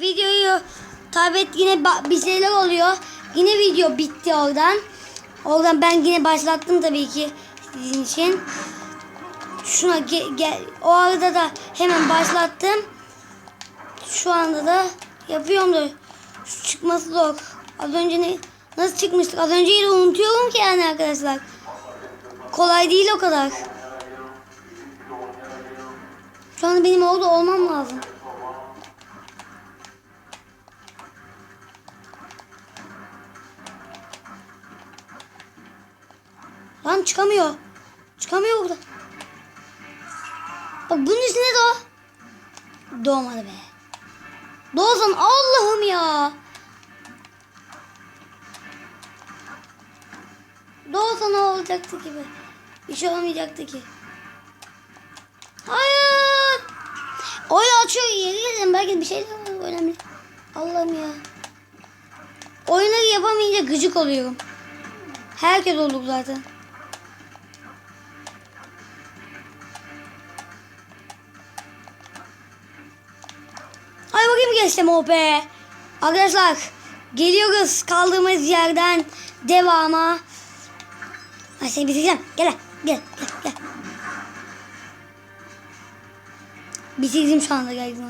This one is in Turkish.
videoyu tabi yine bir şeyler oluyor. Yine video bitti oradan. Oradan ben yine başlattım tabii ki sizin için. Şuna ge- gel o arada da hemen başlattım. Şu anda da yapıyorum da çıkması zor. Az önce ne nasıl çıkmıştık? Az önceyi de unutuyorum ki yani arkadaşlar. Kolay değil o kadar. Şu anda benim orada olmam Lan çıkamıyor. Çıkamıyor burada. Bak bunun üstüne doğ. Doğmadı be. Doğsan Allah'ım ya. Doğsa ne olacaktı ki be? Bir şey olmayacaktı ki. Hayır. Oyun açıyor yeri gelin belki bir şey var önemli. Allah'ım ya. Oyunları yapamayınca gıcık oluyorum. Herkes olur zaten. Bakayım geçtim o be. Arkadaşlar geliyoruz kaldığımız yerden devama. Ay seni bitireceğim. Gel gel gel gel. Bitirdim şu anda geldim.